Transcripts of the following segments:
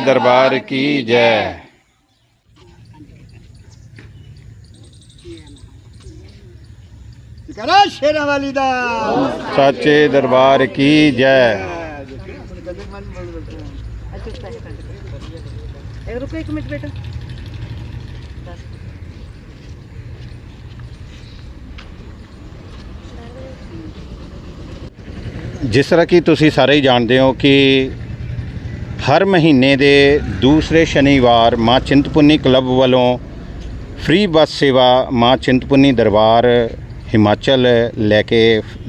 ਦਰਬਾਰ ਕੀ ਜੈ। ਕਰਾ ਸ਼ੇਰਾਂ ਵਾਲੀ ਦਾ। ਸੱਚੇ ਦਰਬਾਰ ਕੀ ਜੈ। ਰੁਕੋ ਇੱਕ ਜਿਸ ਤਰ੍ਹਾਂ ਕਿ ਤੁਸੀਂ ਸਾਰੇ ਹੀ ਜਾਣਦੇ ਹੋ ਕਿ ਹਰ ਮਹੀਨੇ ਦੇ ਦੂਸਰੇ ਸ਼ਨੀਵਾਰ ਮਾਂ ਚਿੰਤਪੁਰਨੀ ਕਲੱਬ ਵੱਲੋਂ ਫ੍ਰੀ ਬੱਸ ਸੇਵਾ ਮਾਂ ਚਿੰਤਪੁਰਨੀ ਦਰਬਾਰ ਹਿਮਾਚਲ ਲੈ ਕੇ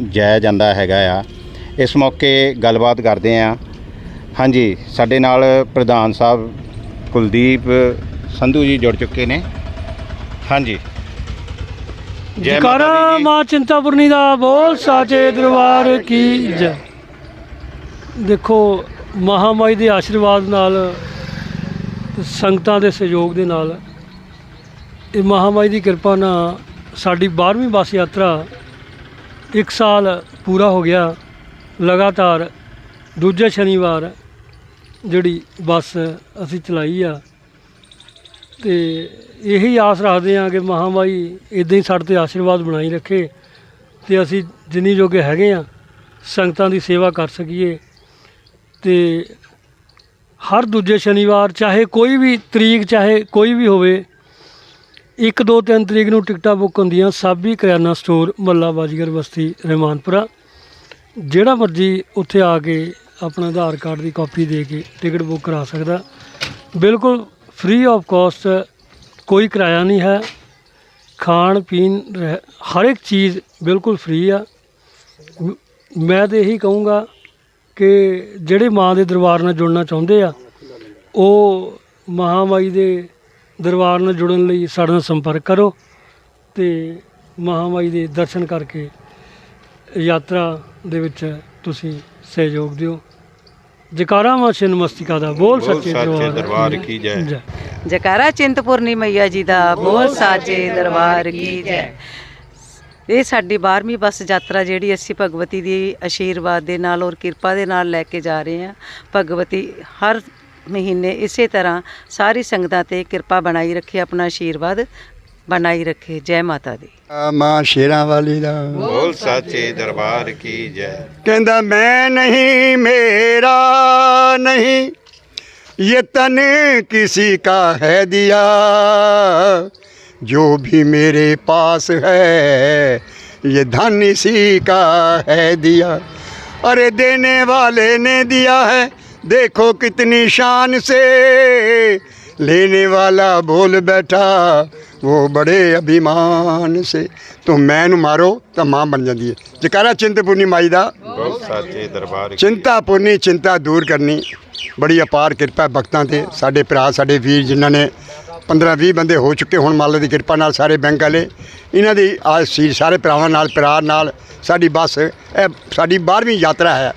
ਜਾਇਆ ਜਾਂਦਾ ਹੈਗਾ ਆ। ਇਸ ਮੌਕੇ ਗੱਲਬਾਤ ਕਰਦੇ ਆ ਹਾਂਜੀ ਸਾਡੇ ਨਾਲ ਪ੍ਰਧਾਨ ਸਾਹਿਬ ਕੁਲਦੀਪ ਸੰਧੂ ਜੀ ਜੁੜ ਚੁੱਕੇ ਨੇ। ਹਾਂਜੀ। ਜਕਾਰਾ। ਮਾਂ ਚਿੰਤਾਪੁਰਨੀ ਦਾ ਬੋਲ ਸਾਚੇ ਦਰਬਾਰ ਕੀ ਜੈ। ਦੇਖੋ ਮਹਾਮਾਈ ਦੇ ਆਸ਼ੀਰਵਾਦ ਨਾਲ ਸੰਗਤਾਂ ਦੇ ਸਹਿਯੋਗ ਦੇ ਨਾਲ ਇਹ ਮਹਾਮਾਈ ਦੀ ਕਿਰਪਾ ਨਾਲ ਸਾਡੀ 12ਵੀਂ ਬੱਸ ਯਾਤਰਾ ਇੱਕ ਸਾਲ ਪੂਰਾ ਹੋ ਗਿਆ। ਲਗਾਤਾਰ ਦੂਜੇ ਸ਼ਨੀਵਾਰ ਜਿਹੜੀ ਬੱਸ ਅਸੀਂ ਚਲਾਈ ਆ ਤੇ ਇਹੀ ਆਸ ਰੱਖਦੇ ਹਾਂ ਕਿ ਮਹਾਮਾਈ ਇਦਾਂ ਹੀ ਸਾਡੇ ਤੇ ਆਸ਼ੀਰਵਾਦ ਬਣਾਈ ਰੱਖੇ ਤੇ ਅਸੀਂ ਜਿੰਨੀ ਜੋਗੇ ਹੈਗੇ ਆ ਸੰਗਤਾਂ ਦੀ ਸੇਵਾ ਕਰ ਸਕੀਏ। ਤੇ ਹਰ ਦੂਜੇ ਸ਼ਨੀਵਾਰ, ਚਾਹੇ ਕੋਈ ਵੀ ਤਰੀਕ, ਚਾਹੇ ਕੋਈ ਵੀ ਹੋਵੇ 1 2 3 ਤਰੀਕ ਨੂੰ ਟਿਕਟਾਂ ਬੁੱਕ ਹੁੰਦੀਆਂ ਸਾਬੀ ਕਰਿਆਨਾ ਸਟੋਰ, ਮੱਲਾ ਬਾਜੀਗਰ ਬਸਤੀ ਰਹਿਮਾਨਪੁਰਾ ਜਿਹੜਾ ਮਰਜ਼ੀ ਉੱਥੇ ਆ ਕੇ ਆਪਣਾ ਆਧਾਰ ਕਾਰਡ ਦੀ ਕਾਪੀ ਦੇ ਕੇ ਟਿਕਟ ਬੁੱਕ ਕਰਾ ਸਕਦਾ। ਬਿਲਕੁਲ ਫ੍ਰੀ ਆਫ ਕਾਸਟ ਕੋਈ ਕਿਰਾਇਆ ਨਹੀਂ ਹੈ। ਖਾਣ, ਪੀਣ, ਰਹਿ- ਹਰ ਇੱਕ ਚੀਜ਼ ਬਿਲਕੁਲ ਫ੍ਰੀ ਆ। ਮੈਂ ਤਾਂ ਇਹੀ ਕਹੂੰਗਾ ਕਿ ਜਿਹੜੇ ਮਾਂ ਦੇ ਦਰਬਾਰ ਨਾਲ ਜੁੜਨਾ ਚਾਹੁੰਦੇ ਆ ਉਹ ਮਹਾਮਾਈ ਦੇ ਦਰਬਾਰ ਨਾਲ ਜੁੜਨ ਲਈ ਸਾਡੇ ਨਾਲ ਸੰਪਰਕ ਕਰੋ ਤੇ ਮਹਾਮਾਈ ਦੇ ਦਰਸ਼ਨ ਕਰਕੇ ਯਾਤਰਾ ਦੇ ਵਿੱਚ ਤੁਸੀਂ ਸਹਿਯੋਗ ਦਿਓ। ਜਕਾਰਾ ਮਾ ਛਿਨ ਮਸਤਿਕਾ ਦਾ ਬੋਲ ਸੱਚੇ ਸੱਚੇ ਦਰਬਾਰ ਕੀ ਜੈ। ਜੈ। ਜਕਾਰਾ ਚਿੰਤਪੁਰਨੀ ਮਈਆ ਜੀ ਦਾ ਬੋਲ ਸਾਚੇ ਦਰਬਾਰ ਕੀ ਜੈ। ਇਹ ਸਾਡੀ 12ਵੀਂ ਬੱਸ ਯਾਤਰਾ ਜਿਹੜੀ ਅਸੀਂ ਭਗਵਤੀ ਦੀ ਅਸ਼ੀਰਵਾਦ ਦੇ ਨਾਲ ਔਰ ਕਿਰਪਾ ਦੇ ਨਾਲ ਲੈ ਕੇ ਜਾ ਰਹੇ ਹਾਂ। ਭਗਵਤੀ ਹਰ ਮਹੀਨੇ ਇਸੇ ਤਰ੍ਹਾਂ ਸਾਰੀ ਸੰਗਤਾਂ ਤੇ ਕਿਰਪਾ ਬਣਾਈ ਰੱਖੇ ਆਪਣਾ ਆਸ਼ੀਰਵਾਦ ਬਣਾਈ ਰੱਖੇ। ਜੈ ਮਾਤਾ ਦੀ। ਮਾਂ ਸ਼ੇਰਾਂ ਵਾਲੀ ਦਾ। ਬੋਲ ਸਾਚੇ ਦਰਬਾਰ ਕੀ ਜੈ। ਕਹਿੰਦਾ ਮੈਂ ਨਹੀਂ ਮੇਰਾ ਨਹੀਂ ਇਹ ਤਨ ਕਿਸੇ ਕਾ ਹੈ ਦਿਆ। जो भी मेरे पास है ये धन इसी का है दिया अरे देने वाले ने दिया है देखो कितनी शान से लेने वाला बोल बैठा वो बड़े अभिमान से तो मैं ਨੂੰ ਮਾਰੋ ਤਾਂ ਮਾਂ ਬਣ ਜਾਂਦੀ ਹੈ ਜਕਾਰਾ ਚਿੰਤਪੁਰਨੀ ਮਾਈ ਦਾ बोल साचे दरबार की ਚਿੰਤਾ ਪੁਰਨੀ ਚਿੰਤਾ ਦੂਰ ਕਰਨੀ ਬੜੀ ਅਪਾਰ ਕਿਰਪਾ ਹੈ ਭਗਤਾਂ ਤੇ ਸਾਡੇ ਭਰਾ ਸਾਡੇ ਵੀਰ ਜਿਨ੍ਹਾਂ ਨੇ 15 20 ਬੰਦੇ ਹੋ ਚੁੱਕੇ ਹੁਣ ਮਾਲੇ ਦੀ ਕਿਰਪਾ ਨਾਲ ਸਾਰੇ ਬੈਂਕ ਵਾਲੇ। ਇਹਨਾਂ ਦੀ ਆਸ ਸੀ ਸਾਰੇ ਭਰਾਵਾਂ ਨਾਲ ਪਿਆਰ ਨਾਲ, ਸਾਡੀ ਬੱਸ, ਇਹ ਸਾਡੀ 12ਵੀਂ ਯਾਤਰਾ ਹੈ।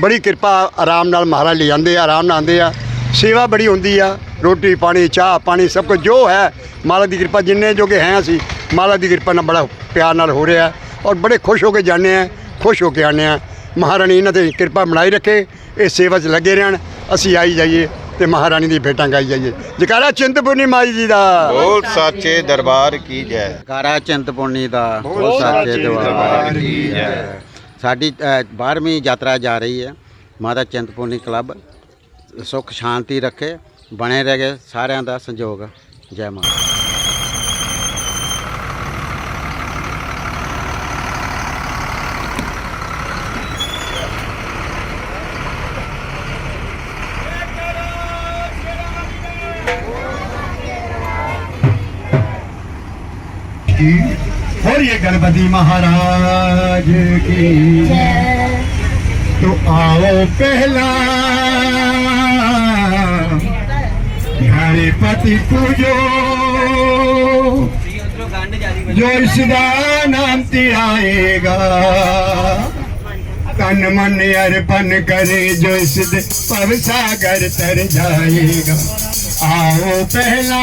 ਬੜੀ ਕਿਰਪਾ ਆਰਾਮ ਨਾਲ ਮਹਾਰਾਜ ਲੈ ਜਾਂਦੇ ਆ, ਆਰਾਮ ਨਾਲ ਆਉਂਦੇ ਆ। ਸੇਵਾ ਬੜੀ ਹੁੰਦੀ ਆ, ਰੋਟੀ ਪਾਣੀ, ਚਾਹ ਪਾਣੀ, ਸਭ ਕੁਝ ਜੋ ਹੈ ਮਾਲਕ ਦੀ ਕਿਰਪਾ ਜਿੰਨੇ ਜੋਗੇ ਹੈ ਅਸੀਂ ਮਾਲਕ ਦੀ ਕਿਰਪਾ ਨਾਲ ਬੜਾ ਪਿਆਰ ਨਾਲ ਹੋ ਰਿਹਾ। ਔਰ ਬੜੇ ਖੁਸ਼ ਹੋ ਕੇ ਜਾਂਦੇ ਆ, ਖੁਸ਼ ਹੋ ਕੇ ਆਉਂਦੇ ਆ। ਮਹਾਰਾਣੀ ਇਹਨਾਂ ਤੇ ਕਿਰਪਾ ਬਣਾਈ ਰੱਖੇ, ਇਹ ਸੇਵਾ 'ਚ ਲੱਗੇ ਰਹਿਣ, ਅਸੀਂ ਆਈ ਜਾਈਏ। ਤੇ ਮਹਾਰਾਣੀ ਦੀ ਭੇਟਾਂ ਗਾਈ ਜਾਈਏ। ਜਕਾਰਾ ਚਿੰਤਪੁਰਨੀ ਮਾਈ ਜੀ ਦਾ। ਬੋਲ ਸਾਚੇ ਦਰਬਾਰ ਕੀ ਜੈ। ਜਕਾਰਾ ਚਿੰਤਪੁਰਨੀ ਦਾ ਬੋਲ ਸਾਚੇ ਦਰਬਾਰ ਕੀ ਜੈ। ਸਾਡੀ 12ਵੀਂ ਯਾਤਰਾ ਜਾ ਰਹੀ ਹੈ। ਮਾਤਾ ਚਿੰਤਪੁਰਨੀ ਕਲੱਬ। ਸੁਖ ਸ਼ਾਂਤੀ ਰੱਖੇ ਬਣੇ ਰਹੇ ਸਾਰਿਆਂ ਦਾ ਸੰਯੋਗ। ਜੈ ਮਾਤਾ। ये गणपति महाराज की। तो आओ पहला। गणपति पूजो। जो इसका नाम आएगा। तन मन अर्पण करे, जो इस पव सागर तर जाएगा। आओ पहला।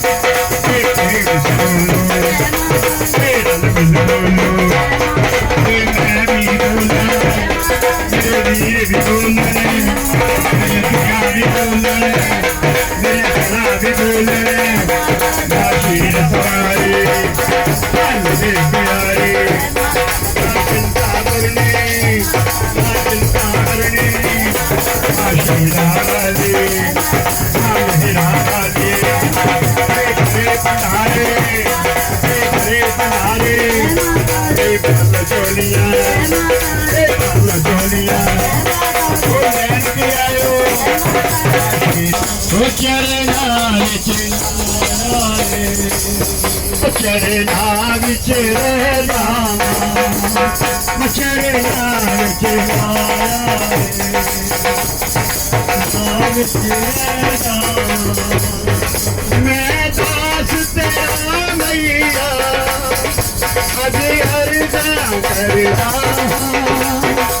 ਵੀ ਬੋਲਣੇ ਮੇਰੇ ਭਰਾ ਵੀ ਬੋਲਣੇ ਨਾ ਸਵਾਰੀ ਚੱਲ ਦੇ ਪਿਆਰੇ ਚਿੰਤਾ ਕਰਨੀ ਚਿੰਤਾ ਕਰਨੀ ਨਾ ਸ਼ੀਰਾ ਦੇ ਨਾ ਮੇਰਾ ਦੇ ਕਰੇ ਪਟਾਰੇ ਕਰੇ ਪਟਾਰੇ ਚੋਲੀਆਂ ਇਹ ਗੱਲ ਚੋਲੀਆਂ ਚਰਨਾ ਵਿੱਚ ਉਹ ਚਰਨਾ ਵਿੱਚ ਰਹਿਣਾ ਮਚਰਨਾ ਵਿੱਚ ਆਇਆ ਵਿੱਚ ਰਹਿਣਾ ਮੈਂ ਦਾਸ ਤੇਰਾ ਮਈਆ, ਅਜ ਅਰਦਾਂ ਕਰਦਾ ਮੈਂ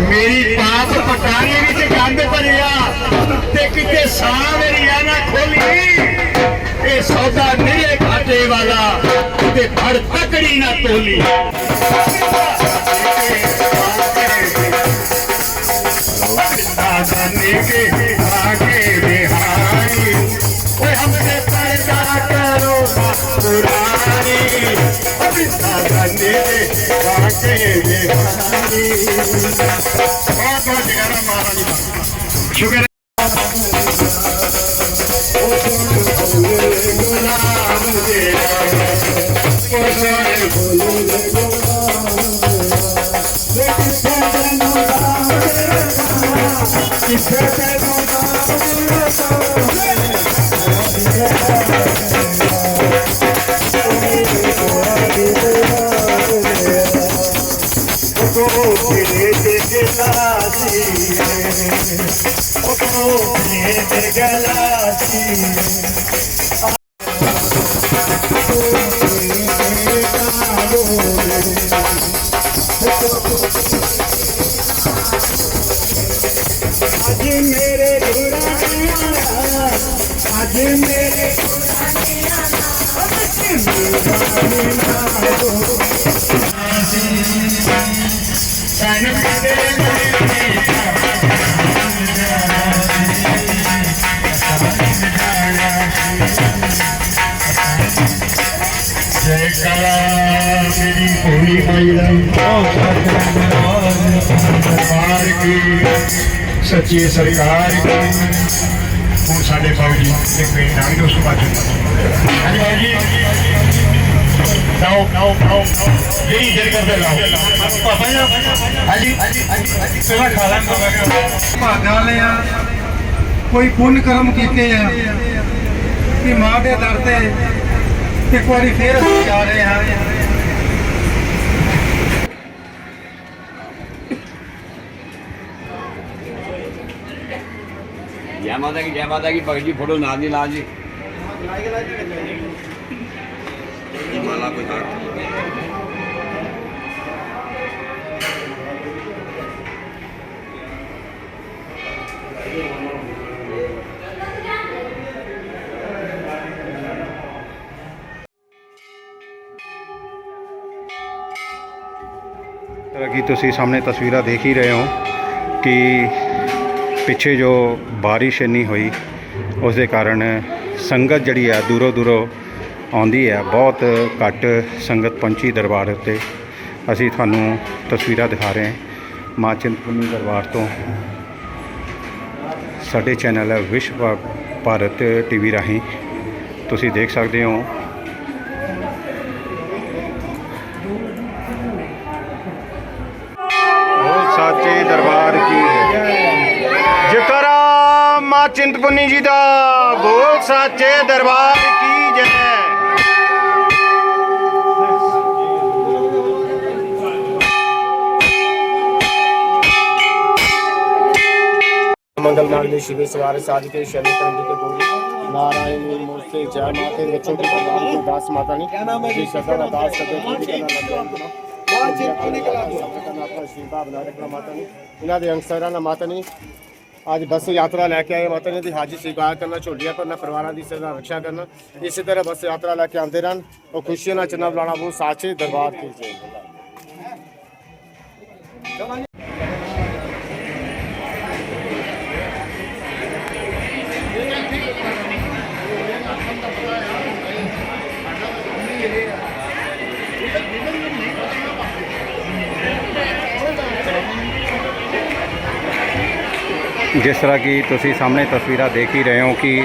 ਮੇਰੀ ਪਾਪ ਪਟਾਣੀ ਵਿੱਚ ਗੰਦ ਭਰਿਆ ਤੇ ਕਿਤੇ ਸਾਹ ਮੇਰੀ ਆ ਨਾ ਖੋਲੀ। ਇਹ ਸੌਦਾ ਨਹੀਂ ਹੈ ਘਾਟੇ ਵਾਲਾ ਤੇ ਫੜ ਤਕੜੀ ਨਾ ਤੋਲੀ। ਸਾਨੇ ਕੇ ਆਗੇ पुरानी अभी दादाने के आगे बिहारी बहुत बहुत जगह महारानी का কেটে গেল আজ মেরে আজ মেরে Thank you. ਹੋਈ ਮਾਈ ਕੀ ਸੱਚੀ ਸਰਕਾਰ ਹੁਣ ਸਾਡੇ ਬਾਬੂ ਜੀ ਇੱਕ ਮਿੰਟ ਆਗੇ ਉਸ ਤੋਂ ਬਾਅਦ ਹਾਂਜੀ ਬਾਬੂ ਜੀ ਨਾਓ ਨਾਓ ਨਾਓ ਜਿਹੜੀ ਜਰ ਕਰਦੇ ਲਾਓ। ਪਾਪਾ ਜੀ ਹਾਂਜੀ ਹਾਂਜੀ ਸੇਵਾ ਖਾ ਲਾਂ ਭਾਗਾਂ ਕੋਈ ਪੁੰਨ ਕਰਮ ਕੀਤੇ ਆ। ਕਿ ਮਾਂ ਦੇ ਦਰ ਤੇ ਇੱਕ ਵਾਰੀ ਫੇਰ ਅਸੀਂ ਜਾ ਰਹੇ ਹਾਂ। जय माता की, जय माता की, पगड़ी फ़ोटो ना दी, ला जी तरह की तुम सामने तस्वीर देख ही रहे हो कि ਪਿੱਛੇ ਜੋ ਬਾਰਿਸ਼ ਇੰਨੀ ਹੋਈ, ਉਸ ਦੇ ਕਾਰਨ ਸੰਗਤ ਜਿਹੜੀ ਹੈ ਦੂਰੋਂ ਦੂਰੋਂ ਆਉਂਦੀ ਹੈ ਬਹੁਤ ਘੱਟ ਸੰਗਤ ਪਹੁੰਚੀ ਦਰਬਾਰ ਉੱਤੇ। ਅਸੀਂ ਤੁਹਾਨੂੰ ਤਸਵੀਰਾਂ ਦਿਖਾ ਰਹੇ ਹਾਂ ਮਾਂ ਚਿੰਤਪੁਰਨੀ ਦਰਬਾਰ ਤੋਂ। ਸਾਡੇ ਚੈਨਲ ਹੈ ਵਿਸ਼ਵ ਭਾਰਤ ਟੀਵੀ ਰਾਹੀਂ। ਤੁਸੀਂ ਦੇਖ ਸਕਦੇ ਹੋ। ਬੋਲ ਸਾਚੇ ਦਰਬਾਰ ਕੀ ਜਕਰਾ ਚਿੰਤਪੁਰਨੀ ਜੀ ਦਾ ਬੋਲ ਸਾਚੇ ਦਰਬਾਰ ਕੀ ਜੈ मंगल नागले शिवे सवार साज के शनि तरंग के गोरी नारायणी मूर्ति जय माते बच्चों की भगवान की दास माता ने जी सदा दास करते पूरी करना ਆਸ਼ੀਰਵਾਦ ਬਣਾ ਰੱਖਣਾ ਮਾਤਾ ਨੇ ਇਹਨਾਂ ਦੇ ਅੰਗਸਰਾਂ ਨਾਲ ਮਾਤਾ ਨੇ ਅੱਜ ਬੱਸ ਯਾਤਰਾ ਲੈ ਕੇ ਆਏ ਮਾਤਾ ਜੀ ਦੀ ਹਾਜ਼ਰੀ ਸਵੀਕਾਰ ਕਰਨਾ, ਝੋਲੀਆਂ ਭਰਨਾ, ਪਰਿਵਾਰਾਂ ਦੀ ਸਦਾ ਰੱਖਿਆ ਕਰਨਾ। ਇਸੇ ਤਰ੍ਹਾਂ ਬੱਸ ਯਾਤਰਾ ਲੈ ਕੇ ਆਉਂਦੇ ਰਹਿਣ। ਉਹ ਖੁਸ਼ੀਆਂ ਨਾਲ ਚੰਨਾ ਬੁਲਾਣਾ ਬਹੁਤ ਸਾਚੇ ਦਰਬਾਰ ਕੀ ਜੈ ਜਿਸ ਤਰ੍ਹਾਂ ਕਿ ਤੁਸੀਂ ਸਾਹਮਣੇ ਤਸਵੀਰਾਂ ਦੇਖ ਹੀ ਰਹੇ ਹੋ ਕਿ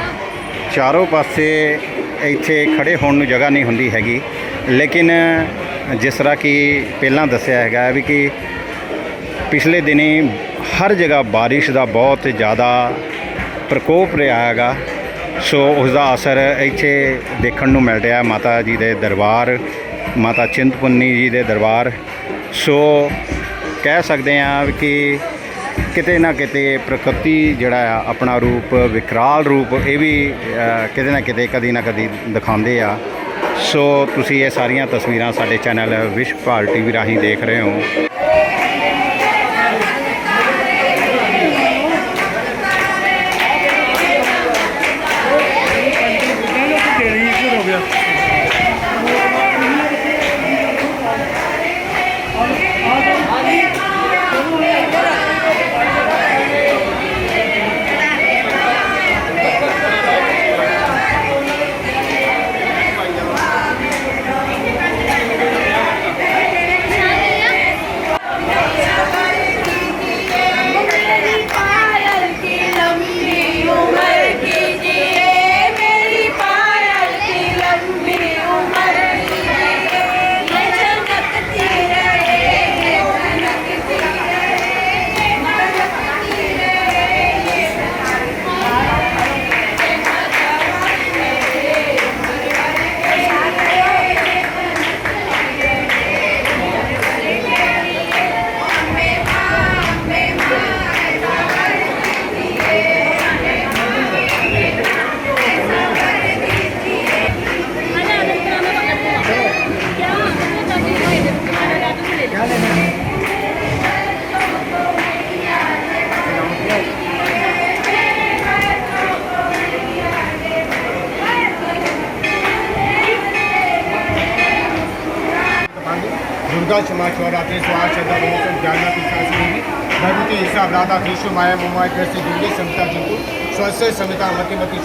ਚਾਰੋਂ ਪਾਸੇ ਇੱਥੇ ਖੜੇ ਹੋਣ ਨੂੰ ਜਗ੍ਹਾ ਨਹੀਂ ਹੁੰਦੀ ਹੈਗੀ। ਲੇਕਿਨ ਜਿਸ ਤਰ੍ਹਾਂ ਕਿ ਪਹਿਲਾਂ ਦੱਸਿਆ ਹੈਗਾ ਵੀ ਕਿ ਪਿਛਲੇ ਦਿਨੀ ਹਰ ਜਗ੍ਹਾ ਬਾਰਿਸ਼ ਦਾ ਬਹੁਤ ਜ਼ਿਆਦਾ ਪ੍ਰਕੋਪ ਰਿਹਾ ਹੈਗਾ। ਸੋ ਉਸ ਦਾ ਅਸਰ ਇੱਥੇ ਦੇਖਣ ਨੂੰ ਮਿਲ ਰਿਹਾ ਮਾਤਾ ਜੀ ਦੇ ਦਰਬਾਰ, ਮਾਤਾ ਚਿੰਤਪੁਰਨੀ ਜੀ ਦੇ ਦਰਬਾਰ। ਸੋ ਕਹਿ ਸਕਦੇ ਹਾਂ ਵੀ ਕਿ ਕਿਤੇ ਨਾ ਕਿਤੇ ਪ੍ਰਕਿਰਤੀ ਜਿਹੜਾ ਆ, ਆਪਣਾ ਰੂਪ, ਵਿਕਰਾਲ ਰੂਪ, ਇਹ ਵੀ ਕਿਤੇ ਨਾ ਕਿਤੇ, ਕਦੀ ਨਾ ਕਦੀ ਦਿਖਾਉਂਦੇ ਆ। ਸੋ ਤੁਸੀਂ ਇਹ ਸਾਰੀਆਂ ਤਸਵੀਰਾਂ ਸਾਡੇ ਚੈਨਲ ਵਿਸ਼ਵ ਵਿਸ਼ਵਪਾਲ ਟੀਵੀ ਰਾਹੀਂ ਦੇਖ ਰਹੇ ਹੋ।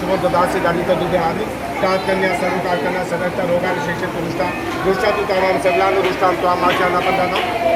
समर्थदासी गाडीचा दुधे आणि कारकन्या सर्व कारकन्या सगळ्यांच्या रोगाने शिक्षण दृष्टांत दृष्टांत तुकाराम सगळ्यांना दृष्टांत माझ्या नापदाना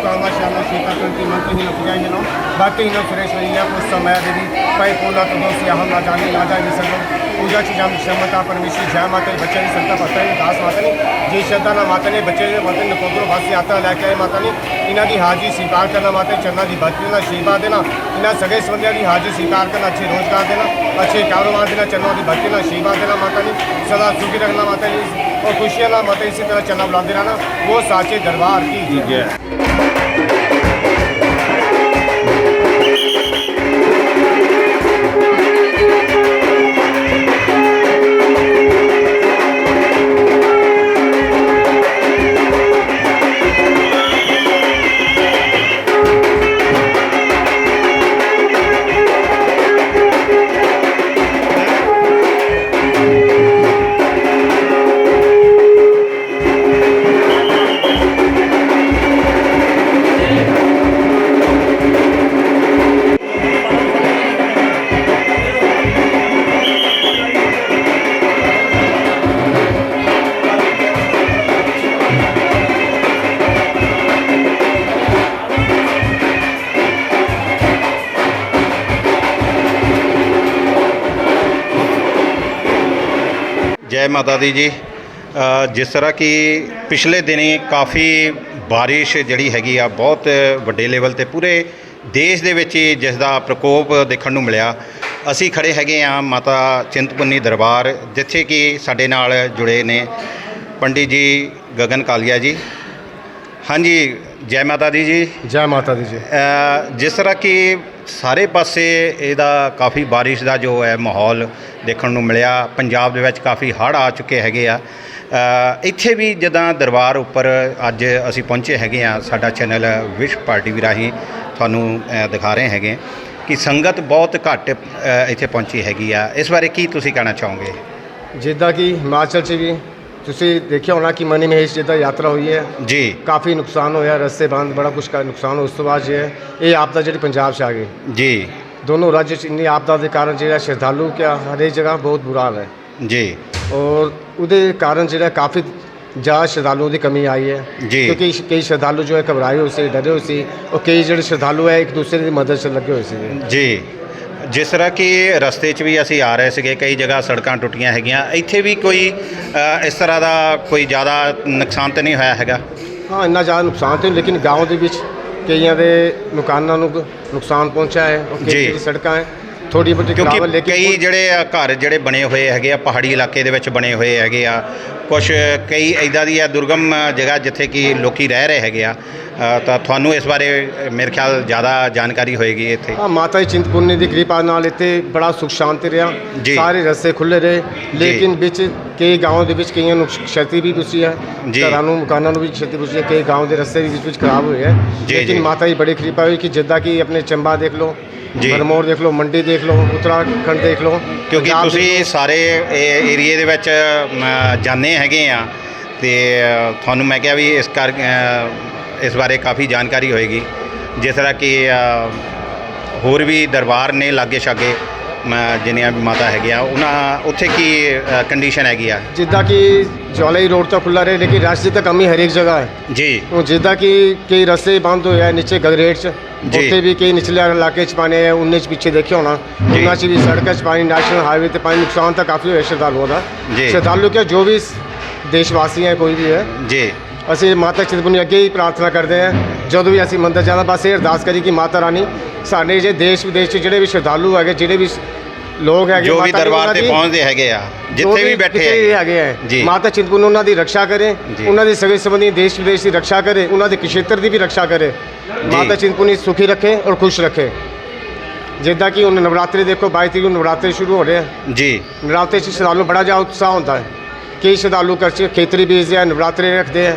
तामाम सगलानु दुष्टाम त्वाम आचाना पदाना त्वाम आचाना सीता कृति मंत्री हिन पूजायनो भक्ति हिन सुरेश्वरी या पुष्पमय देवी पै पूर्णा तुदोसी अहम ना जानी ना जानी सर्वम पूजा की जाम क्षमता परमेश्वरी जय माता दी, बच्चे की संता पत्ता ने दास माता ने जी श्रद्धा ना माता ने बच्चे ने माता ने कोदरो भास यात्रा लेके आए ਮਾਤਾ ਨੇ ਇਹਨਾਂ ਦੀ ਹਾਜ਼ਰੀ ਸਵੀਕਾਰ ਕਰਨਾ ਮਾਤਾ ਦੇ ਚਰਨਾਂ ਦੀ ਭਗਤੀ ਨਾਲ ਆਸ਼ੀਰਵਾਦ ਦੇਣਾ ਇਹਨਾਂ ਸਗੇ ਸੰਬੰਧੀਆਂ ਦੀ ਹਾਜ਼ਰੀ ਸਵੀਕਾਰ ਕਰਨਾ ਅੱਛੇ ਰੋਜ਼ਗਾਰ ਦੇਣਾ ਅੱਛੇ ਕਾਰੋਬਾਰ ਦੇਣਾ ਚਰਨਾਂ ਦੀ ਭਗਤੀ ਨਾਲ ਆਸ਼ੀਰਵਾਦ ਦੇਣਾ ਮਾਤਾ ਨੇ ਸਦਾ ਸੁਖੀ ਰੱਖਣਾ ਮਾਤਾ ਜੀ और खुशियाँ ना माता इसी तरह चलना बुलाते रहना वो साचे दरबार की ਜੈ ਮਾਤਾ ਦੀ ਜੀ। ਜਿਸ ਤਰ੍ਹਾਂ ਕਿ ਪਿਛਲੇ ਦਿਨੀ ਕਾਫੀ ਬਾਰਿਸ਼ ਜਿਹੜੀ ਹੈਗੀ ਆ, ਬਹੁਤ ਵੱਡੇ ਲੈਵਲ ਤੇ ਪੂਰੇ ਦੇਸ਼ ਦੇ ਵਿੱਚ ਹੀ ਜਿਸ ਦਾ ਪ੍ਰਕੋਪ ਦੇਖਣ ਨੂੰ ਮਿਲਿਆ। ਅਸੀਂ ਖੜੇ ਹੈਗੇ ਆ ਮਾਤਾ ਚਿੰਤਪੁਰਨੀ ਦਰਬਾਰ, ਜਿੱਥੇ ਕਿ ਸਾਡੇ ਨਾਲ ਜੁੜੇ ਨੇ ਪੰਡਿਤ ਜੀ ਗਗਨ ਕਾਲੀਆ ਜੀ। ਹਾਂਜੀ ਜੈ ਮਾਤਾ ਦੀ ਜੀ। ਜੈ ਮਾਤਾ ਦੀ ਜੀ। ਅ, ਜਿਸ ਤਰ੍ਹਾਂ ਕਿ ਸਾਰੇ ਪਾਸੇ ਇਹਦਾ ਕਾਫੀ ਬਾਰਿਸ਼ ਦਾ ਜੋ ਹੈ ਮਾਹੌਲ ਦੇਖਣ ਨੂੰ ਮਿਲਿਆ ਪੰਜਾਬ ਦੇ ਵਿੱਚ ਕਾਫੀ ਹੜ੍ਹ ਆ ਚੁੱਕੇ ਹੈਗੇ ਆ। ਅ, ਇੱਥੇ ਵੀ ਜਦਾਂ ਦਰਬਾਰ ਉੱਪਰ ਅੱਜ ਅਸੀਂ ਪਹੁੰਚੇ ਹੈਗੇ ਆ ਸਾਡਾ ਚੈਨਲ ਵਿਸ਼ ਪਾਰਟੀ ਵੀ ਰਾਹੀਂ ਤੁਹਾਨੂੰ ਅ, ਦਿਖਾ ਰਹੇ ਹੈਗੇ ਕਿ ਸੰਗਤ ਬਹੁਤ ਘੱਟ ਅ, ਇੱਥੇ ਪਹੁੰਚੀ ਹੈਗੀ ਆ। ਇਸ ਬਾਰੇ ਕੀ ਤੁਸੀਂ ਕਹਿਣਾ ਚਾਹੋਗੇ? ਜਿੱਦਾਂ ਕਿ ਹਿਮਾਚਲ 'ਚ ਵੀ ਤੁਸੀਂ ਦੇਖਿਆ ਹੋਣਾ ਕਿ ਮਨੀ ਮਹੇਸ਼ ਜਿੱਦਾਂ ਯਾਤਰਾ ਹੋਈ ਹੈ। ਜੀ। ਕਾਫੀ ਨੁਕਸਾਨ ਹੋਇਆ ਰਸਤੇ ਬੰਦ ਬੜਾ ਕੁਝ ਦਾ ਨੁਕਸਾਨ ਉਸ ਤੋਂ ਬਾਅਦ ਜੇ ਹੈ ਇਹ ਆਪਦਾ ਜਿਹੜੀ ਪੰਜਾਬ 'ਚ ਆ ਗਈ ਜੀ। ਦੋਨੋਂ ਰਾਜ 'ਚ ਇੰਨੀ ਆਪਦਾ ਦੇ ਕਾਰਨ ਜਿਹੜਾ ਸ਼ਰਧਾਲੂ ਕਿਆ ਹਰੇਕ ਜਗ੍ਹਾ ਬਹੁਤ ਬੁਰਾ ਹਾਲ ਹੈ। ਜੀ। ਔਰ ਉਹਦੇ ਕਾਰਨ ਜਿਹੜਾ ਕਾਫੀ ਜ਼ਿਆਦਾ ਸ਼ਰਧਾਲੂਆਂ ਦੀ ਕਮੀ ਆਈ ਹੈ। ਜੀ। ਕਿਉਂਕਿ ਕਈ ਸ਼ਰਧਾਲੂ ਜੋ ਹੈ ਘਬਰਾਏ ਹੋਏ ਸੀ ਡਰੇ ਹੋਏ ਸੀ ਔਰ ਕਈ ਜਿਹੜੇ ਸ਼ਰਧਾਲੂ ਹੈ ਇੱਕ ਦੂਸਰੇ ਦੀ ਮਦਦ 'ਚ ਲੱਗੇ ਹੋਏ ਸੀ ਜੀ। ਜਿਸ ਤਰ੍ਹਾਂ ਕਿ ਰਸਤੇ 'ਚ ਵੀ ਅਸੀਂ ਆ ਰਹੇ ਸੀਗੇ ਕਈ ਜਗ੍ਹਾ ਸੜਕਾਂ ਟੁੱਟੀਆਂ ਹੈਗੀਆਂ ਇੱਥੇ ਵੀ ਕੋਈ ਅ, ਇਸ ਤਰ੍ਹਾਂ ਦਾ ਕੋਈ ਜ਼ਿਆਦਾ ਨੁਕਸਾਨ ਤਾਂ ਨਹੀਂ ਹੋਇਆ ਹੈਗਾ ਹਾਂ ਇੰਨਾ ਜ਼ਿਆਦਾ ਨੁਕਸਾਨ ਤੇ ਨਹੀਂ, ਲੇਕਿਨ ਗਾਉਂ ਦੇ ਵਿੱਚ ਕਈਆਂ ਦੇ ਮਕਾਨਾਂ ਨੂੰ ਨੁਕਸਾਨ ਪਹੁੰਚਿਆ ਹੈ ਔਰ ਕਈ ਜੀ। ਜਿਹੜੀ ਸੜਕਾਂ ਹੈ ਥੋੜੀ ਬਹੁਤੀ ਕਿਉਂਕਿ ਕਈ ਜਿਹੜੇ ਆ ਘਰ ਜਿਹੜੇ ਬਣੇ ਹੋਏ ਹੈਗੇ ਆ ਪਹਾੜੀ ਇਲਾਕੇ ਦੇ ਵਿੱਚ ਬਣੇ ਹੋਏ ਹੈਗੇ ਆ ਕੁਝ ਕਈ ਐਦਾਂ ਦੀ ਆ ਦੁਰਗਮ ਜਗ੍ਹਾ ਜਿੱਥੇ ਕਿ ਲੋਕੀ ਰਹਿ ਰਹੇ ਹੈਗੇ ਆ ਤਾਂ ਤੁਹਾਨੂੰ ਇਸ ਬਾਰੇ ਮੇਰੇ ਖਿਆਲ ਜ਼ਿਆਦਾ ਜਾਣਕਾਰੀ ਹੋਏਗੀ ਇੱਥੇ। ਮਾਤਾ ਜੀ ਚਿੰਤਪੁਰਨੀ ਦੀ ਕਿਰਪਾ ਨਾਲ ਇੱਥੇ ਬੜਾ ਸੁਖ ਸ਼ਾਂਤ ਰਿਹਾ। ਸਾਰੇ ਰਸਤੇ ਖੁੱਲੇ ਰਹੇ ਲੇਕਿਨ ਵਿੱਚ ਕਈ ਗਾਵਾਂ ਦੇ ਵਿੱਚ ਕਈਆਂ ਨੂੰ ਖੇਤੀ ਵੀ ਪੁੱਜੀ ਹੈ ਘਰਾਂ ਨੂੰ ਮਕਾਨਾਂ ਨੂੰ ਵੀ ਖੇਤੀ ਪੁੱਜੀ ਹੈ ਕਈ ਗਾਉਂ ਦੇ ਰਸਤੇ ਵੀ ਵਿੱਚ ਖਰਾਬ ਹੋਏ ਹੈ। ਲੇਕਿਨ ਮਾਤਾ ਜੀ ਬੜੀ ਕਿਰਪਾ ਹੋਈ ਕਿ ਜਿੱਦਾਂ ਕਿ ਆਪਣੇ ਚੰਬਾ ਦੇਖ ਲਓ ਜੀ। ਬਰਮੋਰ ਦੇਖ ਲਓ ਮੰਡੀ ਦੇਖ ਲਓ ਉੱਤਰਾਖੰਡ ਦੇਖ ਲਓ ਕਿਉਂਕਿ ਪੰਜਾਬ ਦੇਖ ਤੁਸੀਂ ਸਾਰੇ ਏਰੀਏ ਦੇ ਵਿੱਚ ਜਾਂਦੇ ਹੈਗੇ ਆ ਤੇ ਤੁਹਾਨੂੰ ਮੈਂ ਕਿਹਾ ਵੀ ਇਸ ਕਰ ਅ, ਇਸ ਬਾਰੇ ਕਾਫੀ ਜਾਣਕਾਰੀ ਹੋਏਗੀ। ਜਿਸ ਤਰ੍ਹਾਂ ਕਿ ਅ, ਹੋਰ ਵੀ ਦਰਬਾਰ ਨੇ ਲਾਗੇ ਛਾਗੇ ਮ, ਜਿੰਨੀਆਂ ਵੀ ਮਾਤਾ ਹੈਗੀਆਂ ਉਹਨਾਂ ਉੱਥੇ ਕੀ ਕੰਡੀਸ਼ਨ ਹੈਗੀ ਆ? ਜਿੱਦਾਂ ਕਿ ਜਵਾਲਾਈ ਰੋਡ ਤਾਂ ਖੁੱਲਾ ਰਹੇ ਲੇਕਿਨ ਰਸ਼ ਦੀ ਤਾਂ ਕਮੀ ਹਰੇਕ ਜਗ੍ਹਾ ਹੈ ਜੀ ਹੁਣ ਜਿੱਦਾਂ ਕਿ ਕਈ ਰਸਤੇ ਬੰਦ ਹੋਏ ਆ ਨੀਚੇ ਗਗਰੇਟ 'ਚ ਜੀ। ਉੱਥੇ ਵੀ ਕਈ ਨਿਚਲੇ ਇਲਾਕੇ 'ਚ ਪਾਣੀ ਆਇਆ ਉਹਨੇ 'ਚ ਪਿੱਛੇ ਦੇਖਿਆ ਹੋਣਾ ਜੀ। ਉਹਨਾਂ 'ਚ ਵੀ ਸੜਕਾਂ 'ਚ ਪਾਣੀ ਨੈਸ਼ਨਲ ਹਾਈਵੇ ਤੇ ਪਾਣੀ ਨੁਕਸਾਨ ਤਾਂ ਕਾਫੀ ਹੋਇਆ ਸ਼ਰਧਾਲੂਆਂ ਦਾ ਜੀ। ਸ਼ਰਧਾਲੂ ਕਿਆ ਜੋ ਵੀ ਦੇਸ਼ ਵਾਸੀ ਹੈ ਕੋਈ ਵੀ ਹੈ ਜੀ ਅਸੀਂ ਮਾਤਾ ਚਿੰਤਪੁਰਨੀ ਅੱਗੇ ਹੀ ਪ੍ਰਾਰਥਨਾ ਕਰਦੇ ਹਾਂ ਜਦੋਂ ਵੀ ਅਸੀਂ ਮੰਦਰ ਜਾਣਾ ਬਸ ਇਹ ਅਰਦਾਸ ਕਰੀ ਕਿ ਮਾਤਾ ਰਾਣੀ ਸਾਡੇ ਜੇ ਦੇਸ਼ ਵਿਦੇਸ਼ 'ਚ ਜਿਹੜੇ ਵੀ ਸ਼ਰਧਾਲੂ ਹੈਗੇ ਜਿਹੜੇ ਵੀ ਲੋਕ ਹੈਗੇ ਜੋ ਵੀ ਮਾਤਾ ਜੀ ਦਰਬਾਰ ਉਹਨਾਂ ਤੇ ਦੀ- ਪਹੁੰਚਦੇ ਹੈਗੇ ਆ ਜੋ ਜਿੱਥੇ ਵੀ ਬੈਠੇ ਵੀ ਹੈਗੇ ਜੀ। ਮਾਤਾ ਚਿੰਤਪੁਰਨੀ ਉਹਨਾਂ ਦੀ ਰੱਖਿਆ ਕਰੇ ਜੀ। ਉਹਨਾਂ ਦੇ ਸਗੇ ਸੰਬੰਧੀ ਦੇਸ਼ ਵਿਦੇਸ਼ ਦੀ ਰੱਖਿਆ ਕਰੇ ਉਹਨਾਂ ਦੇ ਖੇਤਰ ਦੀ ਵੀ ਰੱਖਿਆ ਕਰੇ। ਮਾਤਾ ਚਿੰਤਪੁਰਨੀ ਸੁਖੀ ਰੱਖੇ ਔਰ ਖੁਸ਼ ਰੱਖੇ। ਜਿੱਦਾਂ ਕਿ ਹੁਣ ਨਵਰਾਤਰੀ ਦੇਖੋ 22 ਤਰੀਕ ਨੂੰ ਨਵਰਾਤਰੀ ਸ਼ੁਰੂ ਹੋ ਰਹੇ ਆ। ਜੀ। ਨਵਰਾਤਰੇ 'ਚ ਸ਼ਰਧਾਲੂ ਬੜਾ ਜ਼ਿਆਦਾ ਉਤਸ਼ਾਹ ਹੁੰਦਾ ਹੈ ਕਈ ਸ਼ਰਧਾਲੂ ਕਰ ਚ ਖੇਤਰੀ ਬੀਜਦੇ ਆ ਨਵਰਾਤਰੇ ਰੱਖਦੇ ਆ।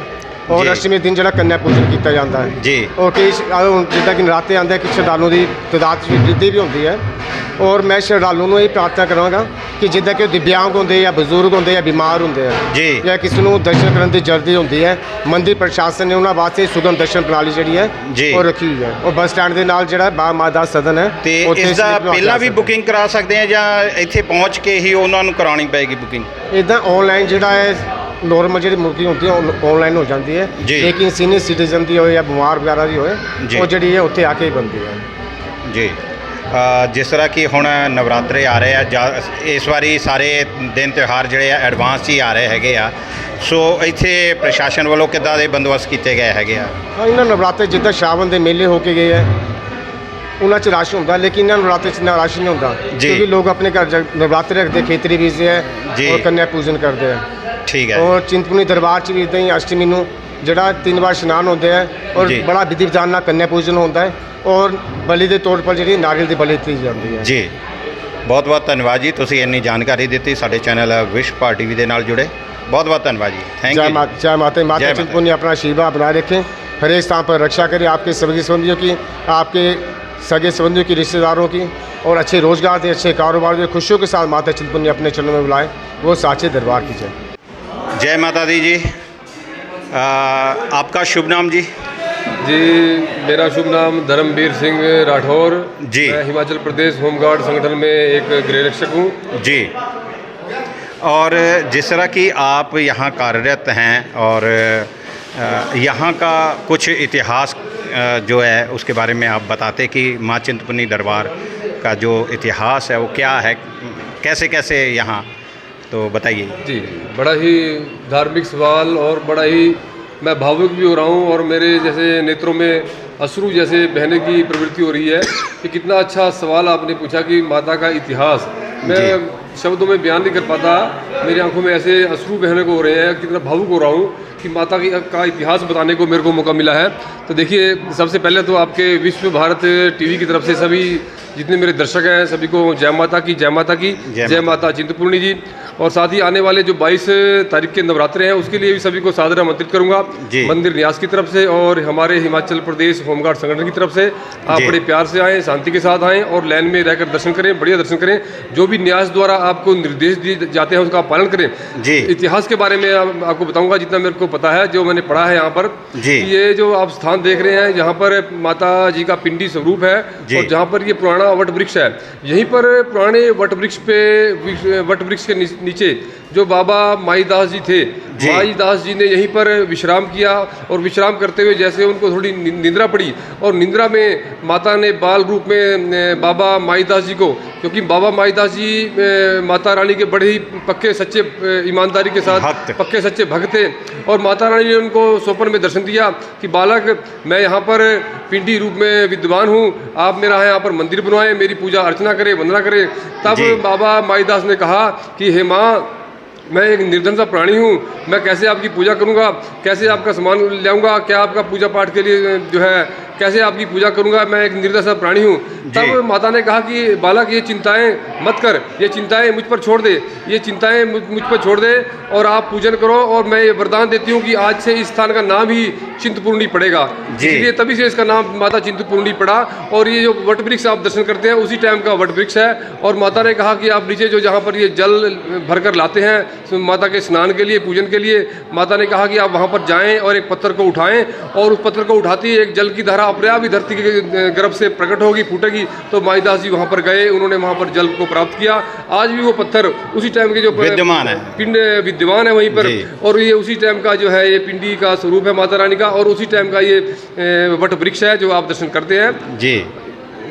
ਔਰ ਜੀ। ਅਸ਼ਟਮੀ ਦਿਨ ਜਿਹੜਾ ਕੰਨਿਆ ਪੂਜਨ ਕੀਤਾ ਜਾਂਦਾ ਹੈ। ਜੀ। ਔਰ ਕਈ ਸ਼- ਆਹ ਹੁਣ ਜਿੱਦਾਂ ਕਿ ਨਰਾਤੇ ਆਉਂਦੇ ਆ ਕਿ ਸ਼ਰਧਾਲੂ ਦੀ ਤਦਾਦ 'ਚ ਵੀ ਵ੍ਰਿੱਧੀ ਵੀ ਹੁੰਦੀ ਹੈ। ਔਰ ਮੈਂ ਸ਼ਰਧਾਲੂ ਨੂੰ ਇਹ ਪ੍ਰਾਰਥਨਾ ਕਰਾਂਗਾ ਕਿ ਜਿੱਦਾਂ ਕਿ ਉਹ ਦਿਵਿਆਂਗ ਹੁੰਦੇ ਜਾਂ ਬਜ਼ੁਰਗ ਹੁੰਦੇ ਜਾਂ ਬਿਮਾਰ ਹੁੰਦੇ ਆ ਜੀ। ਜਾਂ ਕਿਸੇ ਨੂੰ ਦਰਸ਼ਨ ਕਰਨ ਦੀ ਜਲਦੀ ਹੁੰਦੀ ਹੈ। ਮੰਦਿਰ ਪ੍ਰਸ਼ਾਸਨ ਨੇ ਉਹਨਾਂ ਵਾਸਤੇ ਸੁਗਮ ਦਰਸ਼ਨ ਪ੍ਰਣਾਲੀ ਜਿਹੜੀ ਹੈ ਜੀ। ਉਹ ਰੱਖੀ ਹੋਈ ਹੈ। ਉਹ ਬੱਸ ਸਟੈਂਡ ਦੇ ਨਾਲ ਜਿਹੜਾ ਬਾ ਮਾਦਾ ਸਦਨ ਹੈ ਤੇ ਉੱਥੇ ਇਸ ਦਾ ਪਹਿਲਾਂ ਵੀ ਸਕਦੇ। ਬੁਕਿੰਗ ਕਰਾ ਸਕਦੇ ਆ ਜਾਂ ਇੱਥੇ ਪਹੁੰਚ ਕੇ ਹੀ ਉਹਨਾਂ ਨੂੰ ਕਰਾਉਣੀ ਪਏਗੀ ਬੁਕਿੰਗ ਇਦਾਂ ਆਨਲਾਈਨ ਜਿਹੜਾ ਹੈ ਨਾਰਮਲ ਜਿਹੜੀ ਮੁਰਗੀ ਹੁੰਦੀ ਹੈ ਆਨਲਾਈਨ ਹੋ ਜਾਂਦੀ ਹੈ। ਜੀ। ਲੇਕਿਨ ਸੀਨੀਅਰ ਸਿਟੀਜ਼ਨ ਦੀ ਹੋਏ ਜਾਂ ਬਿਮਾਰ ਵਗੈਰਾ ਦੀ ਹੋਏ ਜੀ। ਉਹ ਜਿਹੜੀ ਹੈ ਉੱਥੇ ਆ ਕੇ ਹੀ ਬਣਦੀ ਹੈ। ਜੀ। ਅ, ਜਿਸ ਤਰ੍ਹਾਂ ਕਿ ਹੁਣ ਨਵਰਾਤਰੇ ਆ ਰਹੇ ਆ ਜਾ- ਇਸ ਵਾਰੀ ਸਾਰੇ ਦਿਨ ਤਿਉਹਾਰ ਜਿਹੜੇ ਆ ਐਡਵਾਂਸ ਹੀ ਆ ਰਹੇ ਹੈਗੇ ਆ। ਸੋ ਇੱਥੇ ਪ੍ਰਸ਼ਾਸਨ ਵੱਲੋਂ ਕਿੱਦਾਂ ਦੇ ਬੰਦੋਬਸਤ ਕੀਤੇ ਗਏ ਹੈਗੇ ਆ? ਹਾਂ ਇਹਨਾਂ ਨਵਰਾਤੇ ਜਿੱਦਾਂ ਸ਼ਾਵਨ ਦੇ ਮੇਲੇ ਹੋ ਕੇ ਗਏ ਹੈ ਉਹਨਾਂ 'ਚ ਰਸ਼ ਹੁੰਦਾ ਲੇਕਿਨ ਇਹਨਾਂ ਨਵਰਾਤੇ 'ਚ ਨਾ ਰਸ਼ ਨਹੀਂ ਹੁੰਦਾ ਜੀ। ਕਿਉਂਕਿ ਲੋਕ ਆਪਣੇ ਘਰ ਜਾ- ਨਵਰਾਤਰੇ ਰੱਖਦੇ ਖੇਤਰੀ ਬੀਜਦੇ ਹੈ ਜੀ। ਔਰ ਕੰਨਿਆ ਪੂਜਨ ਕਰਦੇ ਹੈ ਠੀਕ ਹੈ ਔਰ ਚਿੰਤਪੁਰਨੀ ਦਰਬਾਰ 'ਚ ਵੀ ਇਦਾਂ ਹੀ ਅਸ਼ਟਮੀ ਨੂੰ ਜਿਹੜਾ ਤਿੰਨ ਵਾਰ ਇਸ਼ਨਾਨ ਹੁੰਦੇ ਹੈ ਔਰ ਜੀ। ਬੜਾ ਵਿਧੀ ਵਿਧਾਨ ਨਾਲ ਕੰਨਿਆ ਪੂਜਨ ਹੁੰਦਾ ਹੈ ਔਰ ਬਲੀ ਦੇ ਤੌਰ ਪਰ ਜਿਹੜੀ ਨਾਰੀਅਲ ਦੀ ਬਲੀ ਦਿੱਤੀ ਜਾਂਦੀ ਹੈ ਜੀ ਬਹੁਤ ਬਹੁਤ ਧੰਨਵਾਦ ਜੀ ਤੁਸੀਂ ਇੰਨੀ ਜਾਣਕਾਰੀ ਦਿੱਤੀ ਸਾਡੇ ਚੈਨਲ ਵਿਸ਼ ਪਾਰਟੀ ਵੀ ਦੇ ਨਾਲ ਜੁੜੇ ਬਹੁਤ ਬਹੁਤ ਧੰਨਵਾਦ ਜੀ ਥੈਂਕ जय ਯੂ माता जय माता जय माता माता। चिंतपुर्णी अपना आशीर्वाद बनाए रखें हर एक स्थान पर रक्षा करें आपके सभी संबंधियों की आपके सगे संबंधियों की रिश्तेदारों की और अच्छे रोज़गार दे अच्छे कारोबार दे खुशियों के साथ माता चिंतपुर्णी अपने चरणों में बुलाएँ। वो साचे दरबार की जय। जय माता दी जी। अ, आपका शुभ नाम जी? जी मेरा शुभ नाम धर्मवीर सिंह राठौर। जी। मैं हिमाचल प्रदेश होमगार्ड संगठन में एक गृह रक्षक हूँ। जी। और जिस तरह की आप यहाँ कार्यरत हैं और यहाँ का कुछ इतिहास जो है उसके बारे में आप बताते कि माँ चिंतपुर्नी दरबार का जो इतिहास है वो क्या है? कैसे कैसे यहाँ? तो बताइए। जी बड़ा ही धार्मिक सवाल और बड़ा ही मैं भावुक भी हो रहा हूँ और मेरे जैसे नेत्रों में अश्रु जैसे बहने की प्रवृत्ति हो रही है कि कितना अच्छा सवाल आपने पूछा कि माता का इतिहास। मैं शब्दों में बयान नहीं कर पाता। मेरी आँखों में ऐसे अश्रू बहने को हो रहे हैं, कितना भावुक हो रहा हूँ कि माता की का इतिहास बताने को मेरे को मौका मिला है। तो देखिए, सबसे पहले तो आपके विश्व भारत टीवी की तरफ़ से सभी जितने मेरे दर्शक हैं सभी को जय माता की जय माता की जय माता चिंतपूर्णी जी। और साथ ही आने वाले जो 22 तारीख के नवरात्रे हैं उसके लिए भी सभी को सादर आमंत्रित करूँगा। मंदिर न्यास की तरफ़ से और हमारे हिमाचल प्रदेश होमगार्ड संगठन की तरफ़ से आप बड़े प्यार से आएँ शांति के साथ आएँ और लाइन में रहकर दर्शन करें बढ़िया दर्शन करें। जो भी न्यास द्वारा आपको निर्देश दिए जाते हैं उसका पालन करें। इतिहास के बारे में आपको बताऊँगा जितना मेरे को पता है जो मैंने पढ़ा है यहाँ पर। ये जो आप स्थान देख रहे हैं यहाँ पर माता जी का पिंडी स्वरूप है और जहाँ पर ये पुराना वट वृक्ष है यहीं पर पुराने वट वृक्ष पे वृक्ष- वट वृक्ष के नी- नीचे जो बाबा माईदास जी थे जी। माईदास जी ने यहीं पर विश्राम किया और विश्राम करते हुए जैसे उनको थोड़ी निंद्रा पड़ी और निंद्रा में माता ने बाल रूप में बाबा माईदास जी को क्योंकि बाबा माईदास जी माता रानी के बड़े ही पक्के सच्चे ईमानदारी के साथ पक्के सच्चे भक्त थे और माता रानी ने उनको स्वप्न में दर्शन दिया कि बालक मैं यहाँ पर पिंडी रूप में विद्वान हूँ आप मेरा यहाँ पर मंदिर बनवाएँ मेरी पूजा अर्चना करें वंदना करें। तब बाबा माईदास ने कहा कि हे माँ मैं एक निर्धन सा प्राणी हूँ मैं कैसे आपकी पूजा करूँगा कैसे आपका सामान ले आऊँगा क्या आपका पूजा पाठ के लिए जो है कैसे आपकी पूजा करूँगा? मैं एक सा प्राणी हूँ। तब माता ने कहा कि बालक ये चिंताएँ मत कर ये चिंताएँ मुझ पर छोड़ दे ये चिंताएँ मुझ पर छोड़ दे और आप पूजन करो और मैं ये वरदान देती हूँ कि आज से इस स्थान का नाम ही चिंतपूर्णी पड़ेगा। इसलिए तभी से इसका नाम माता चिंतपूर्णी पड़ा और ये जो वट वृक्ष आप दर्शन करते हैं उसी टाइम का वट वृक्ष है और माता ने कहा कि आप नीचे जो जहाँ पर ये जल भरकर लाते हैं माता के स्नान के लिए पूजन के लिए माता ने कहा कि आप वहाँ पर जाएँ और एक पत्थर को उठाएँ और उस पत्थर को उठाते ही एक जल की धारा अपने आप ही धरती के गर्भ से प्रकट होगी फूटेगी तो माईदास जी वहाँ पर गए उन्होंने वहाँ पर जल को प्राप्त किया। आज भी वो पत्थर उसी टाइम के जो विद्यमान है। पिंड विद्यमान है वहीं पर। और ये उसी टाइम का जो है ये पिंडी का स्वरूप है माता रानी का और उसी टाइम का ये वट वृक्ष है जो आप दर्शन करते हैं। जी।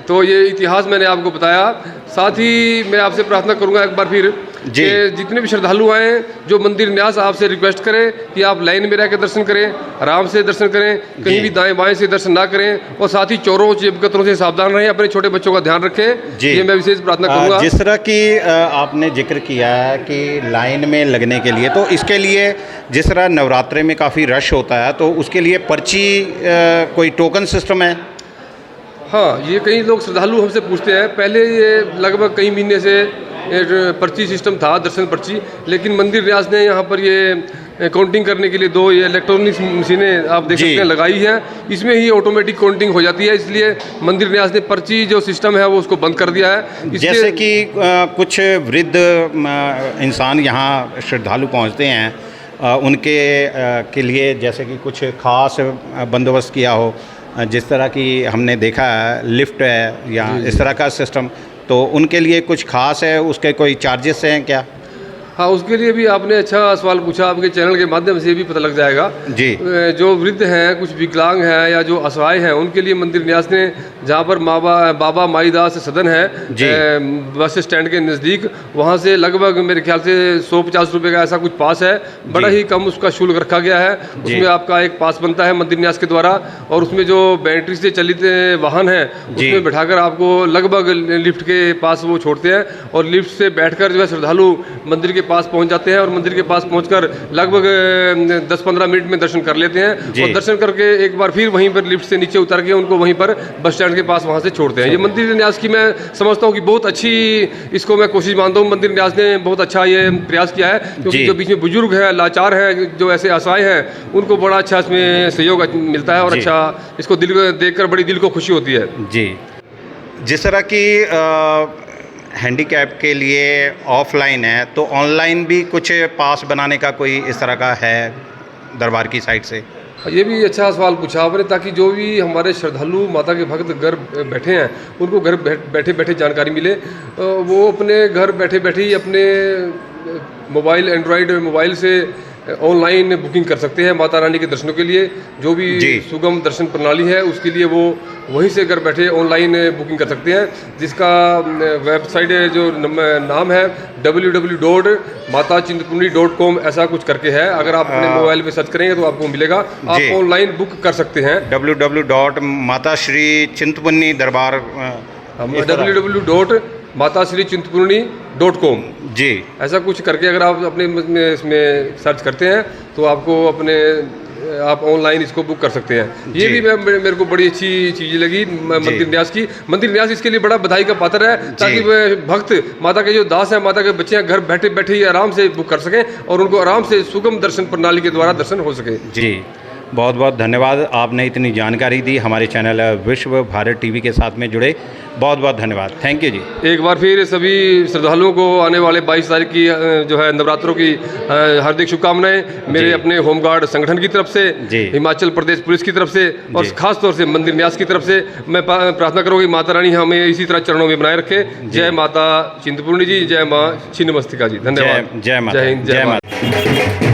तो ये इतिहास मैंने आपको बताया। साथ ही मैं आपसे प्रार्थना करूँगा एक बार फिर जी। कि जितने भी श्रद्धालु आए जो मंदिर न्यास आपसे रिक्वेस्ट करें कि आप लाइन में रह कर दर्शन करें आराम से दर्शन करें कहीं भी दाएँ बाएँ से दर्शन ना करें और साथ ही चोरों चिपकतरों से सावधान रहें अपने छोटे बच्चों का ध्यान रखें जी। ये मैं विशेष प्रार्थना करूँगा जिस तरह की आपने ज़िक्र किया है कि लाइन में लगने के लिए तो इसके लिए जिस तरह नवरात्रे में काफ़ी रश होता है तो उसके लिए पर्ची कोई टोकन सिस्टम है हाँ ये कई लोग श्रद्धालु हमसे पूछते हैं पहले ये लगभग कई महीने से पर्ची सिस्टम था दर्शन पर्ची लेकिन मंदिर न्यास ने यहाँ पर ये काउंटिंग करने के लिए दो ये इलेक्ट्रॉनिक मशीनें आप देख सकते हैं लगाई है। इसमें ही ऑटोमेटिक काउंटिंग हो जाती है इसलिए मंदिर न्यास ने पर्ची जो सिस्टम है वो उसको बंद कर दिया है। जैसे कि कुछ वृद्ध इंसान यहाँ श्रद्धालु पहुँचते हैं आ, उनके आ, के लिए जैसे कि कुछ खास बंदोबस्त किया हो जिस तरह की हमने देखा है लिफ्ट है या इस तरह का सिस्टम तो उनके लिए कुछ खास है उसके कोई चार्जेस हैं क्या हाँ उसके लिए भी आपने अच्छा सवाल पूछा आपके चैनल के माध्यम से भी पता लग जाएगा। जी। जो वृद्ध हैं कुछ विकलांग हैं या जो असहाय हैं उनके लिए मंदिर न्यास ने जहाँ पर बाबा बाबा माईदास सदन है जी। बस स्टैंड के नज़दीक वहाँ से लगभग मेरे ख्याल से सौ पचास रुपये का ऐसा कुछ पास है। बड़ा ही कम उसका शुल्क रखा गया है। उसमें आपका एक पास बनता है मंदिर न्यास के द्वारा और उसमें जो बैटरी से चलित वाहन है। उसमें बैठाकर आपको लगभग लिफ्ट के पास वो छोड़ते हैं और लिफ्ट से बैठकर जो है श्रद्धालु मंदिर के पास पहुँच जाते हैं और मंदिर के पास पहुंचकर लगभग दस पंद्रह मिनट में दर्शन कर लेते हैं और दर्शन करके एक बार फिर वहीं पर लिफ्ट से नीचे उतर के उनको वहीं पर बस स्टैंड के पास वहाँ से छोड़ते हैं। ये मंदिर न्यास की मैं समझता हूँ कि बहुत अच्छी इसको मैं कोशिश मानता हूँ। मंदिर न्यास ने बहुत अच्छा ये प्रयास किया है क्योंकि जो। बीच में बुज़ुर्ग हैं लाचार हैं जो ऐसे असहाय हैं उनको बड़ा अच्छा इसमें सहयोग मिलता है और अच्छा इसको दिल को देखकर बड़ी दिल को खुशी होती है। जी। जिस तरह की हैंडीकैप के लिए ऑफलाइन है तो ऑनलाइन भी कुछ पास बनाने का कोई इस तरह का है दरबार की साइड से? ये भी अच्छा सवाल पूछा आपने, ताकि जो भी हमारे श्रद्धालु, माता के भक्त घर बैठे हैं, उनको घर बैठ- बैठे बैठे जानकारी मिले। वो अपने घर बैठे बैठे ही अपने मोबाइल, एंड्रॉयड मोबाइल से ऑनलाइन बुकिंग कर सकते हैं माता रानी के दर्शनों के लिए। जो भी सुगम दर्शन प्रणाली है उसके लिए वो वहीं से घर बैठे ऑनलाइन बुकिंग कर सकते हैं। जिसका वेबसाइट जो नाम है डब्ल्यू डब्ल्यू डॉट माता चिंतपुर्णी डॉट कॉम ऐसा कुछ करके है। अगर आप अपने मोबाइल में सर्च करेंगे तो आपको मिलेगा। आप ऑनलाइन बुक कर सकते हैं। W W dot Mata Shri चिंतपुन्नी दरबार। W W dot Mata Shri Chintpurni dot com. जी। ऐसा कुछ करके अगर आप अपने में इसमें सर्च करते हैं तो आपको अपने आप ऑनलाइन इसको बुक कर सकते हैं। ये भी मैं मेरे मेरे को बड़ी अच्छी चीज़ लगी मंदिर न्यास की। मंदिर न्यास इसके लिए बड़ा बधाई का पात्र है ताकि वह भक्त माता के जो दास हैं माता के बच्चे हैं घर बैठे बैठे ही आराम से बुक कर सकें और उनको आराम से सुगम दर्शन प्रणाली के द्वारा दर्शन हो सके। जी। बहुत बहुत धन्यवाद। आपने इतनी जानकारी दी हमारे चैनल विश्व भारत टीवी के साथ में जुड़े। बहुत बहुत धन्यवाद। थैंक यू जी। एक बार फिर सभी श्रद्धालुओं को आने वाले 22 तारीख की जो है नवरात्रों की हार्दिक शुभकामनाएँ मेरे। अपने होमगार्ड संगठन की तरफ़ से। हिमाचल प्रदेश पुलिस की तरफ़ से और। खास तौर से मंदिर न्यास की तरफ़ से मैं प्रार्थना करूँगी माता रानी हमें इसी तरह चरणों में बनाए रखे। जय माता चिंतपूर्णी जी जय माँ छिन्नमस्तिका जी। धन्यवाद। जय जय हिंद जय माता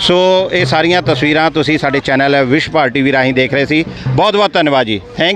ਸੋ ਇਹ ਸਾਰੀਆਂ ਤਸਵੀਰਾਂ ਤੁਸੀਂ ਸਾਡੇ ਚੈਨਲ ਵਿਸ਼ਵ ਭਾਰਤ ਟੀਵੀ ਰਾਹੀਂ ਦੇਖ ਰਹੇ ਸੀ। ਬਹੁਤ ਬਹੁਤ ਧੰਨਵਾਦ ਜੀ। ਥੈਂਕ